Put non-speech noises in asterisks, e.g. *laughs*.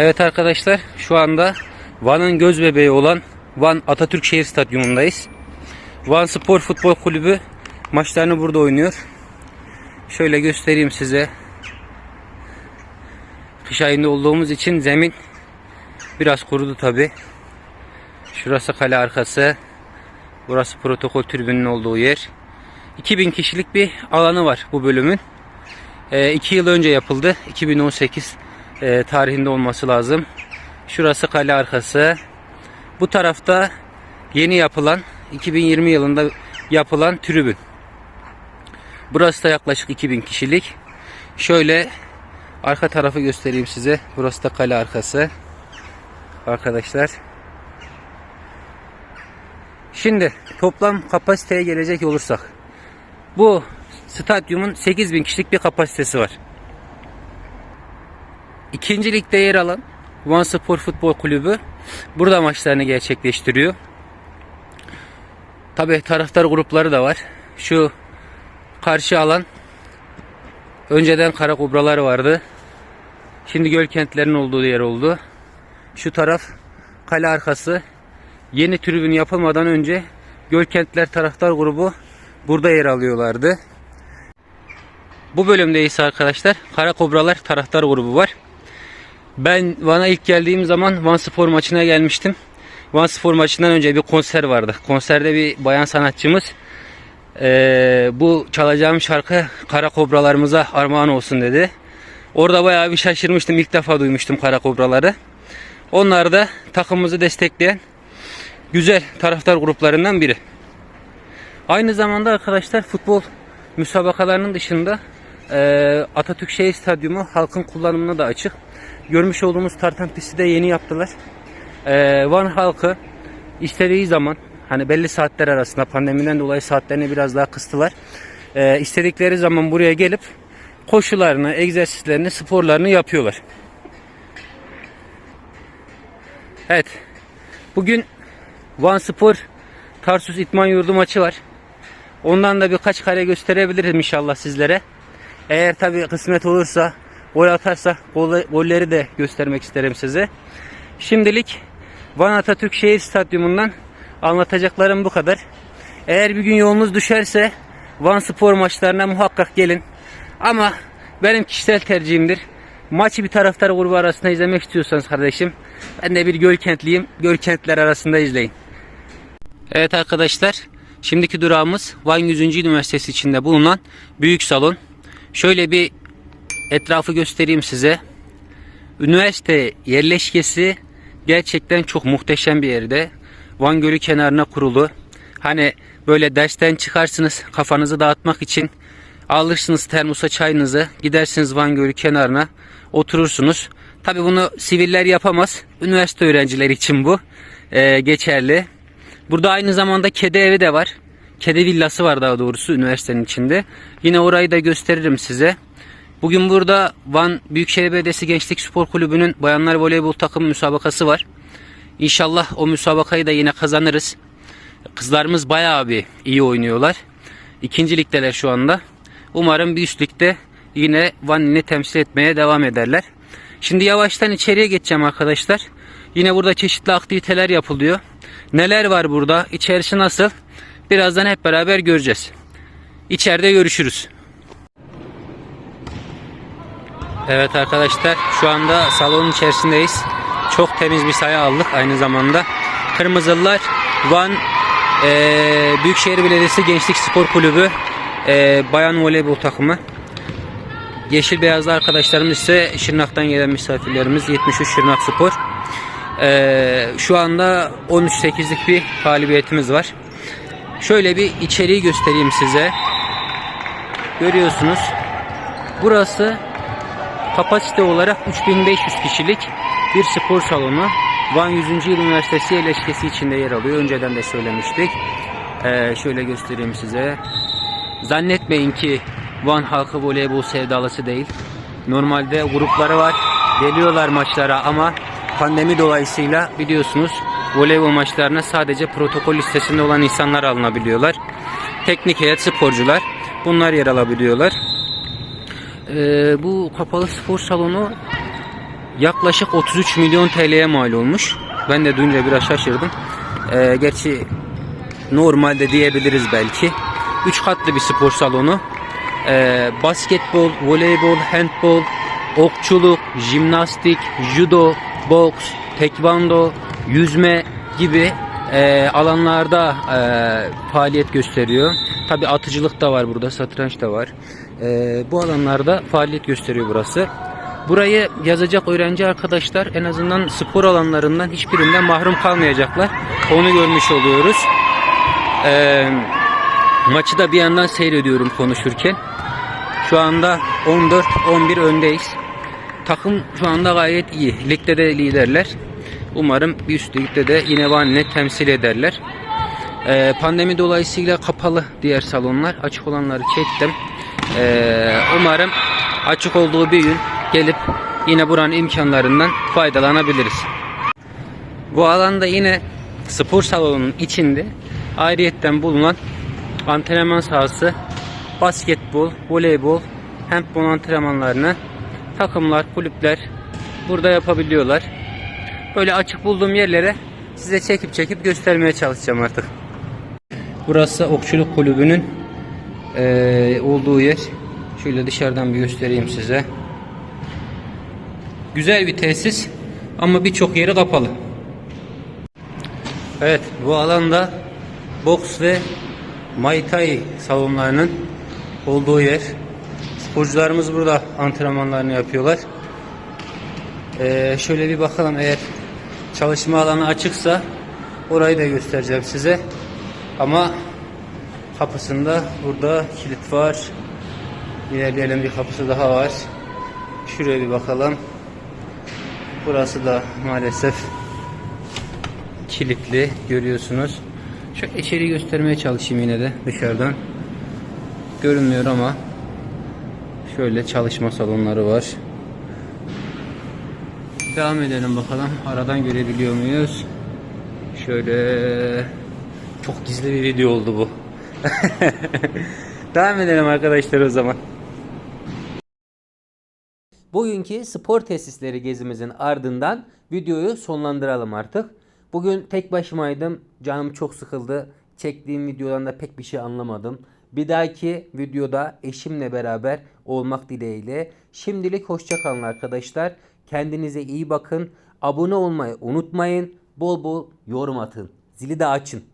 Evet arkadaşlar şu anda Van'ın göz bebeği olan Van Atatürk Şehir Stadyumundayız. Van Spor Futbol Kulübü maçlarını burada oynuyor. Şöyle göstereyim size. Kış ayında olduğumuz için zemin biraz kurudu tabi. Şurası kale arkası. Burası protokol tribünün olduğu yer. 2000 kişilik bir alanı var bu bölümün. 2 yıl önce yapıldı. 2018 e, tarihinde olması lazım. Şurası kale arkası. Bu tarafta yeni yapılan 2020 yılında yapılan tribün. Burası da yaklaşık 2000 kişilik. Şöyle arka tarafı göstereyim size. Burası da kale arkası. Arkadaşlar. Şimdi toplam kapasiteye gelecek olursak. Bu stadyumun 8000 kişilik bir kapasitesi var. İkinci ligde yer alan Van Spor Futbol Kulübü burada maçlarını gerçekleştiriyor. Tabi taraftar grupları da var. Şu karşı alan önceden kara kobraları vardı. Şimdi göl kentlerin olduğu yer oldu. Şu taraf kale arkası. Yeni tribün yapılmadan önce göl kentler taraftar grubu burada yer alıyorlardı. Bu bölümde ise arkadaşlar Kara Kobralar taraftar grubu var. Ben Van'a ilk geldiğim zaman Van Spor maçına gelmiştim. Van Spor maçından önce bir konser vardı. Konserde bir bayan sanatçımız eee, bu çalacağım şarkı Kara Kobralarımıza armağan olsun dedi. Orada bayağı bir şaşırmıştım. İlk defa duymuştum Kara Kobraları. Onlar da takımımızı destekleyen güzel taraftar gruplarından biri. Aynı zamanda arkadaşlar futbol müsabakalarının dışında eee, Atatürk Şehir Stadyumu halkın kullanımına da açık. Görmüş olduğumuz tartan pisti de yeni yaptılar. Eee, Van halkı istediği zaman hani belli saatler arasında pandemiden dolayı saatlerini biraz daha kıstılar. Eee istedikleri zaman buraya gelip koşularını, egzersizlerini, sporlarını yapıyorlar. Evet. Bugün Van Spor Tarsus İtman Yurdu maçı var. Ondan da birkaç kare gösterebilirim inşallah sizlere. Eğer tabi kısmet olursa gol atarsa gol- golleri de göstermek isterim size. Şimdilik Van Atatürk Şehir Stadyumundan anlatacaklarım bu kadar. Eğer bir gün yolunuz düşerse Van Spor maçlarına muhakkak gelin. Ama benim kişisel tercihimdir. Maçı bir taraftar grubu arasında izlemek istiyorsanız kardeşim ben de bir Gölkentliyim. Gölkentler arasında izleyin. Evet arkadaşlar, şimdiki durağımız Van 100. Üniversitesi içinde bulunan büyük salon. Şöyle bir etrafı göstereyim size. Üniversite yerleşkesi gerçekten çok muhteşem bir yerde. Van Gölü kenarına kurulu. Hani böyle dersten çıkarsınız kafanızı dağıtmak için alırsınız termosa çayınızı gidersiniz Van Gölü kenarına oturursunuz. Tabi bunu siviller yapamaz. Üniversite öğrencileri için bu ee, geçerli. Burada aynı zamanda kedi evi de var. Kedi villası var daha doğrusu üniversitenin içinde. Yine orayı da gösteririm size. Bugün burada Van Büyükşehir Belediyesi Gençlik Spor Kulübü'nün bayanlar voleybol takım müsabakası var. İnşallah o müsabakayı da yine kazanırız. Kızlarımız bayağı bir iyi oynuyorlar. İkinci ligdeler şu anda. Umarım bir üst ligde yine Van ilini temsil etmeye devam ederler. Şimdi yavaştan içeriye geçeceğim arkadaşlar. Yine burada çeşitli aktiviteler yapılıyor. Neler var burada? İçerisi nasıl? Birazdan hep beraber göreceğiz. İçeride görüşürüz. Evet arkadaşlar şu anda salonun içerisindeyiz. Çok temiz bir sayı aldık aynı zamanda. Kırmızılılar Van eee, Büyükşehir Belediyesi Gençlik Spor Kulübü eee, Bayan Voleybol takımı. Yeşil beyazlı arkadaşlarımız ise Şırnak'tan gelen misafirlerimiz 73 Şırnak Spor. Eee, şu anda 13-8'lik bir galibiyetimiz var. Şöyle bir içeriği göstereyim size. Görüyorsunuz. Burası kapasite olarak 3500 kişilik bir spor salonu. Van 100. Yıl Üniversitesi yerleşkesi içinde yer alıyor. Önceden de söylemiştik. Ee, şöyle göstereyim size. Zannetmeyin ki Van halkı voleybol sevdalısı değil. Normalde grupları var. Geliyorlar maçlara ama pandemi dolayısıyla biliyorsunuz voleybol maçlarına sadece protokol listesinde olan insanlar alınabiliyorlar. Teknik heyet sporcular bunlar yer alabiliyorlar. Ee, bu kapalı spor salonu yaklaşık 33 milyon TL'ye mal olmuş. Ben de duyunca biraz şaşırdım. Ee, gerçi normalde diyebiliriz belki. 3 katlı bir spor salonu. Ee, basketbol, voleybol, handbol, okçuluk, jimnastik, judo, boks, tekvando, yüzme gibi e, alanlarda e, faaliyet gösteriyor. Tabi atıcılık da var burada, satranç da var. E, bu alanlarda faaliyet gösteriyor burası. Burayı yazacak öğrenci arkadaşlar en azından spor alanlarından hiçbirinden mahrum kalmayacaklar. Onu görmüş oluyoruz. Eee Maçı da bir yandan seyrediyorum konuşurken. Şu anda 14-11 öndeyiz. Takım şu anda gayet iyi. Ligde de liderler. Umarım bir üst ligde de yine Van'le temsil ederler. Ee, pandemi dolayısıyla kapalı diğer salonlar. Açık olanları çektim. Ee, umarım açık olduğu bir gün gelip yine buranın imkanlarından faydalanabiliriz. Bu alanda yine spor salonunun içinde ayrıyetten bulunan antrenman sahası, basketbol, voleybol, handbol antrenmanlarını takımlar, kulüpler burada yapabiliyorlar. Böyle açık bulduğum yerlere size çekip çekip göstermeye çalışacağım artık. Burası Okçuluk Kulübü'nün eee, olduğu yer. Şöyle dışarıdan bir göstereyim size. Güzel bir tesis ama birçok yeri kapalı. Evet bu alanda boks ve Muay Thai salonlarının olduğu yer. Sporcularımız burada antrenmanlarını yapıyorlar. Ee, şöyle bir bakalım eğer çalışma alanı açıksa orayı da göstereceğim size. Ama kapısında burada kilit var. İlerleyelim bir kapısı daha var. Şuraya bir bakalım. Burası da maalesef kilitli görüyorsunuz. Şöyle içeri göstermeye çalışayım yine de dışarıdan. Görünmüyor ama şöyle çalışma salonları var. Devam edelim bakalım. Aradan görebiliyor muyuz? Şöyle çok gizli bir video oldu bu. *laughs* Devam edelim arkadaşlar o zaman. Bugünkü spor tesisleri gezimizin ardından videoyu sonlandıralım artık. Bugün tek başımaydım. Canım çok sıkıldı. Çektiğim videodan da pek bir şey anlamadım. Bir dahaki videoda eşimle beraber olmak dileğiyle. Şimdilik hoşçakalın arkadaşlar. Kendinize iyi bakın. Abone olmayı unutmayın. Bol bol yorum atın. Zili de açın.